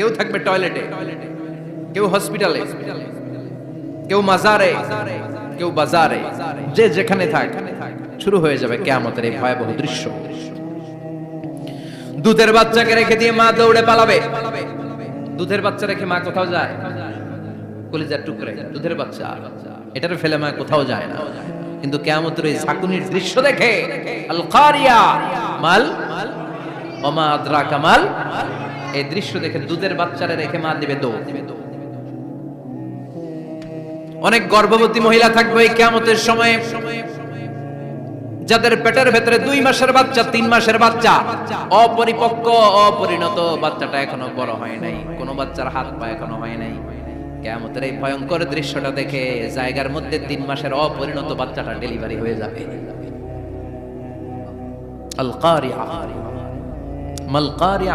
কেউ থাকবে টয়লেটে, কেউ হসপিটালে, কেউ মাজারে, কেউ বাজারে, যে যেখানে থাক, শুরু হয়ে যাবে কেয়ামতের এই ভয়াবহ দৃশ্য। দুধের বাচ্চাকে রেখে দিয়ে মা দৌড়ে পালাবে। দুধের বাচ্চা রেখে মা কোথাও যায়? কলিজার টুকরে, দুধের বাচ্চা। এটার ফেলে মা কোথাও যায় না। কিন্তু কেয়ামতের এই ঝাঁকুনির দৃশ্য দেখে আল কারিয়া মাল, ওমা আদ্রা কামাল এই দৃশ্য দেখে দুধের বাচ্চারে রেখে মা দিবে দৌড়। অনেক গর্ভবতী মহিলা থাকবে এই কেয়ামতের সময়ে, যাদের পেটের ভেতরে দুই মাসের বাচ্চা, তিন মাসের বাচ্চা। অপরিপক্ক, অপরিণত বাচ্চাটা এখনও বড় হয় নাই। কোনো বাচ্চার হাত পা এখনও হয় নাই। কেয়ামতের এই ভয়ঙ্কর দৃশ্যটা দেখে জায়গার মধ্যে তিন মাসের অপরিণত বাচ্চাটা ডেলিভারি হয়ে যাবে। আল কারিয়া মাল কারিয়া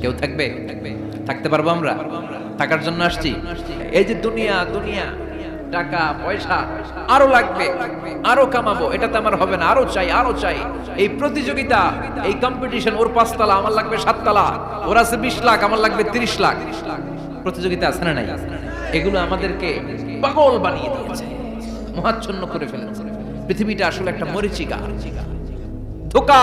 কেউ থাকবে? থাকতে পারব আমরা? থাকার জন্য আসছি? এই যে দুনিয়া দুনিয়া, টাকা, পয়সা, আরও লাগবে, আরও কামাবো, এটাতে আমার হবে না, আরও চাই আরও চাই। এই প্রতিযোগিতা, এই কম্পিটিশন ওর পাঁচতলা, আমার লাগবে সাততলা, ওর আছে বিশ লাখ, আমার লাগবে তিরিশ লাখ। প্রতিযোগিতা আছে না নাই? এগুলো আমাদেরকে পাগল বানিয়ে দিয়েছে, মহাচ্ছন্ন করে ফেলেছে। পৃথিবীটা আসলে একটা মরিচিকা। ধোকা!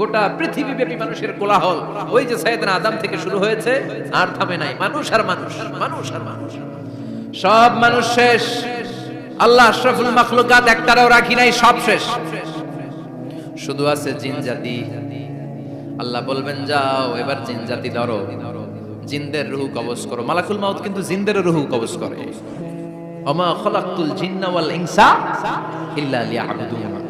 গোটা পৃথিবী ব্যাপী মানুষের কোলাহল। ওই যে সাইয়েদনা আদম থেকে শুরু হয়েছে, আর থামে নাই। মানুষ আর মানুষ মানুষ আর মানুষ। সব মানুষ শেষ। আল্লাহ আশরাফুল মাখলুকাত একটারও রাখি নাই, সব শেষ। শুধু আছে জিন জাতি। আল্লাহ বলবেন, যাও, এবার জিন জাতি ধরো। জিনদের রুহু কবজ করো। মালাকুল মাউত কিন্তু জিনদের রুহু কবজ করে। ওমা খলাকতুল জিন্না ওয়াল ইনসা ইল্লা লিয়াবুদুন।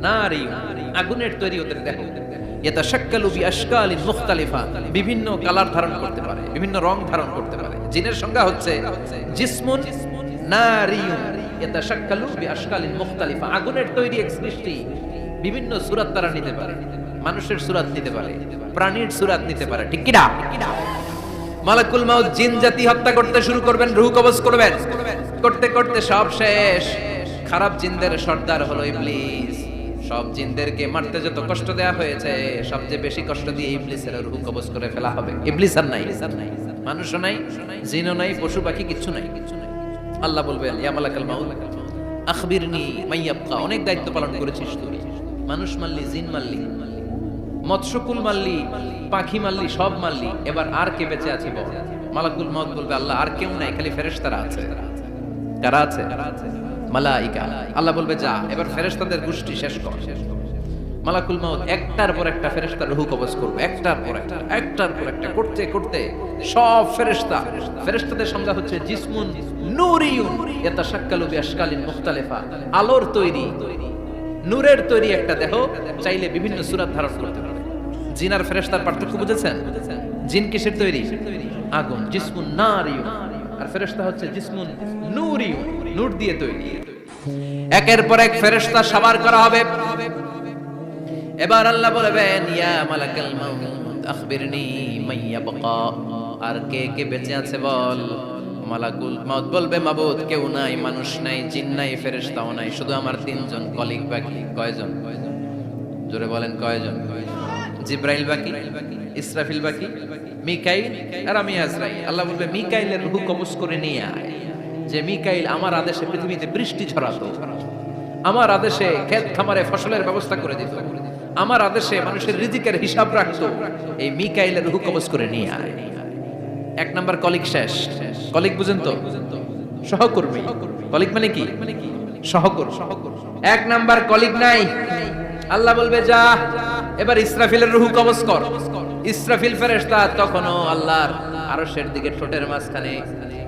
নারী আগুনের তৈরি ওদের দেহ। এটা শাক্কালু বি আশকালিন মুখতালিফা। বিভিন্ন কালার ধারণ করতে পারে, বিভিন্ন রং ধারণ করতে পারে। জিনের সংজ্ঞা হচ্ছে জিসমুন নারিয়ুন। এটা শাক্কালু বি আশকালিন মুখতালিফা। আগুনের তৈরি এক সৃষ্টি বিভিন্ন সুরাত তারা নিতে পারে। মানুষের সুরাত নিতে পারে, প্রাণীর সুরাত নিতে পারে। ঠিক কিনা? মালাকুল মাউত জিন জাতি হত্যা করতে শুরু করবেন, রুহ কবজ করবেন। করতে করতে সব শেষ। খারাপ জিনদের সর্দার হলো ইবলিস। সব জিনদেরকে মারতে যত কষ্ট দেয়া হয়েছে, সবচেয়ে বেশি কষ্ট দিয়ে ইবলিসের রুহ কবজ করে ফেলা হবে। ইবলিস আর নাই। মানুষও নাই, জিনও নাই, পশু পাখি কিচ্ছু নাই। আল্লাহ বলবেন, ইয়া মালাকাল মাউত, আখবিরনি মাইয়াবকা অনেক দায়িত্ব পালন করেছিস তুই। মানুষ মারলি, জিন মারলি, মৎস্যকুল মারলি, পাখি মারলি, সব মারলি। এবার আর কে বেঁচে আছে বল? মালাকুল মত বলবে, আল্লাহ, আর কেউ নাই, খালি ফেরেশতারা আছে। কারা আছে? মালাইকা। আল্লাহ বলবে, যা, এবার ফেরেশতাদের গোষ্ঠী শেষ কর। মালাকুল একটার পর একটা ফেরেশতার রুহু কবজ করবে, একটার পর একটা, একটার পর একটা, করতে করতে সব ফেরেশতা, ফেরেশতাদের সংজ্ঞা হচ্ছে জিসমুন মুখতালিফা। আলোর তৈরি, নূরের তৈরি একটা দেহ চাইলে বিভিন্ন সুরাত ধারণ করতে পারে জিন আর ফেরেশতার পার্থক্য বুঝেছেন? জিন কিসের তৈরি? আগুন, জিসমুন নারিয়ুন। আর ফেরেশতা হচ্ছে জিসমুন নূরিয়ুন, নূর দিয়ে তৈরি। একের পর এক ফেরেশতা সাবার করা হবে। এবার আল্লাহ বলবেন, ইয়া মালাকাল মাউত, আখবিরনি মাইয়া আর কে কে বেঁচে আছে বল? মালাকুল মাউত বলবে, মাবুদ, কেউ নাই, মানুষ নাই, জিন নাই, ফেরেশতাও নাই, শুধু আমার তিনজন কলিগ বাকি। কয়জন? জোরে বলেন, কয়জন? জিব্রাইল বাকি, ইসরাফিল বাকি, মিকাইল আর আমি আজরাইল। আল্লাহ বলবে, মিকাইলের রূহ কবজ করে নিয়ে আয়। যে মিকাইল আমার আদেশে পৃথিবীতে বৃষ্টি ছড়াতো আমার আদেশে ক্ষেত খামারে ফসলের ব্যবস্থা করে দিত। আমার আদেশে মানুষের রিজিকের হিসাব রাখতো। এই মিকাইলের কবজ করে নিয়ে আয়। এক নাম্বার কলিগ শেষ। কলিগ বুঝেন তো? সহকর্মী। কলিগ মানে কি? সহকর্মী। এক নাম্বার কলিগ নাই। আল্লাহ বলবে, যা, এবার ইসরাফিলের রুহু কবজ কর। ইসরাফিল ফেরেশতা তখনও আল্লাহর আরশের দিকে ঠোঁটের মাঝখানে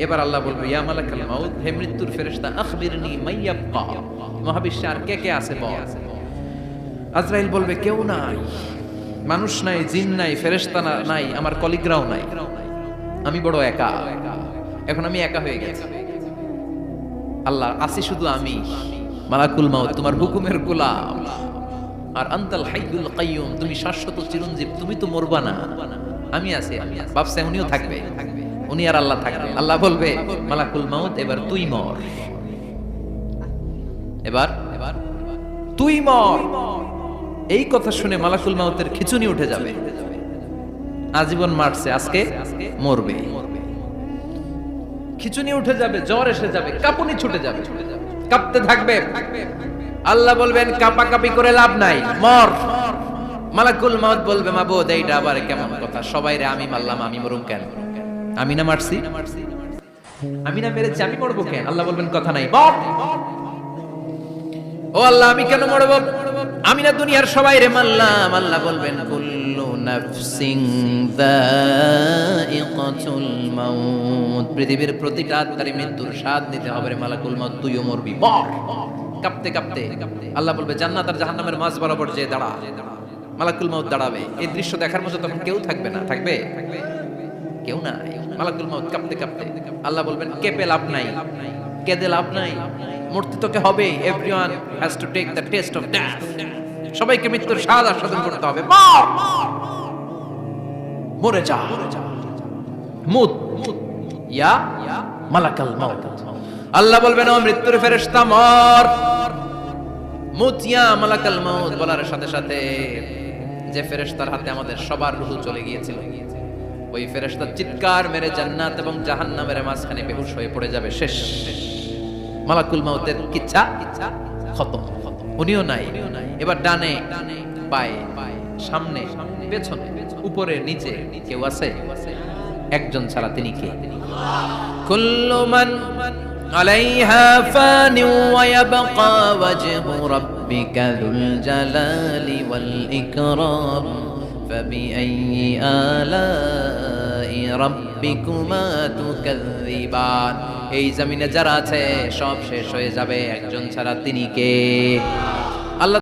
এবার আল্লাহ বলবে, ইয়া মালাকাল মাউত, হে মৃত্যুর ফেরেশতা, আখবিরনি মাইয়াবকা মহাবিশ্বে আর কে কে আছে বল? আজরাইল বলবে, কেউ নাই, মানুষ নাই, জিন নাই, ফেরেশতা নাই, আমার কলিগরাও নাই। আমি বড় একা। এখন আমি একা হয়ে গেছি। আল্লাহ, আসি শুধু আমি। মালাকুল মাউত, তোমার হুকুমের গোলাম। আর আন্তাল হাইয়ুল কাইয়ুম, তুমি শাশ্বত চিরঞ্জীব, তুমি তো মরবা না। আমি আছি বাপসা উনিও থাকবে। উনি আর আল্লাহ থাকবে। আল্লাহ বলবে, মালাকুল মাউত, এবার তুই মর। এবার এবার তুই মর। এই কথা শুনে মালাকুল মাউতের খিচুনি উঠে যাবে। আজীবন মারছে, আজকে মরবে। খিচুনি উঠে যাবে, জ্বর এসে যাবে, কাঁপুনি ছুটে যাবে। কাঁপতে থাকবে। আল্লাহ বলবেন কাপা কাপি করে লাভ নাই, মর। মালাকুল মাউত বলবে, মাবুদ, এইটা আবার কেমন কথা? সবাই রে, আমি মারলাম, আমি মরুম কেন? আমি না মারছি। আমি না মেরেছি, আমি মরবো কেন? আল্লাহ বলবেন, কথা নাই। ও আল্লাহ, আমি কেন মরব? আমি না দুনিয়ার সবাই রে মানলাম আল্লাহ বলবেন, কুল্লু নাফসিং যায়িকাতুল মাউত। পৃথিবীর প্রতিটা আত্মারই মৃত্যুর স্বাদ নিতে হবে রে মালাকুল মাউত, তুইও মরবি। মর। কাঁপতে কাঁপতে। আল্লাহ বলবে, জান্নাত আর জাহান্নামের মাঝ বরাবর যে দাঁড়া। মালাকুল মাউত দাঁড়াবে। এই দৃশ্য দেখার মতো তখন কেউ থাকবে না। থাকবে থাকবে? কেউ নাই। মালাকুল মাউত কাঁপতে কাঁপতে আল্লাহ বলবেন, কেঁপে লাভ নাই। কেঁদে লাভ নাই। মরতে তোকে হবে। Everyone has to take the test of death সবাইকে মৃত্যুর স্বাদ আস্বাদন করতে হবে। মর! মরে যা। মুত। ইয়া মালাকাল মাউত। আল্লাহ বলবেন, ও মৃত্যুর ফেরেশতা, মর! মুত, ইয়া মালাকাল মাউত বলার সাথে সাথে যে ফেরেশতার হাতে আমাদের সবার রূহ চলে গিয়েছিল ওই ফেরেশতা চিৎকার মেরে জান্নাত এবং জাহান্নামের মাঝখানে বেহুশ হয়ে পড়ে যাবে। শেষ। মালাকুল মাউতের কিচ্ছা খতম। উনিও নাই। এবার ডানে, পায়ে, সামনে, পেছনে, উপরে, নিচে কেউ আছে? একজন ছাড়া তিনি কে? কুল্লু মান আলাইহা ফানি ওয়া ইয়াবকা ওয়াজহু রাব্বিকা জালালি فبأي آلاء ربكما تكذبان এই জমিনে যারা আছে সব শেষ হয়ে যাবে একজন ছাড়া তিনি কে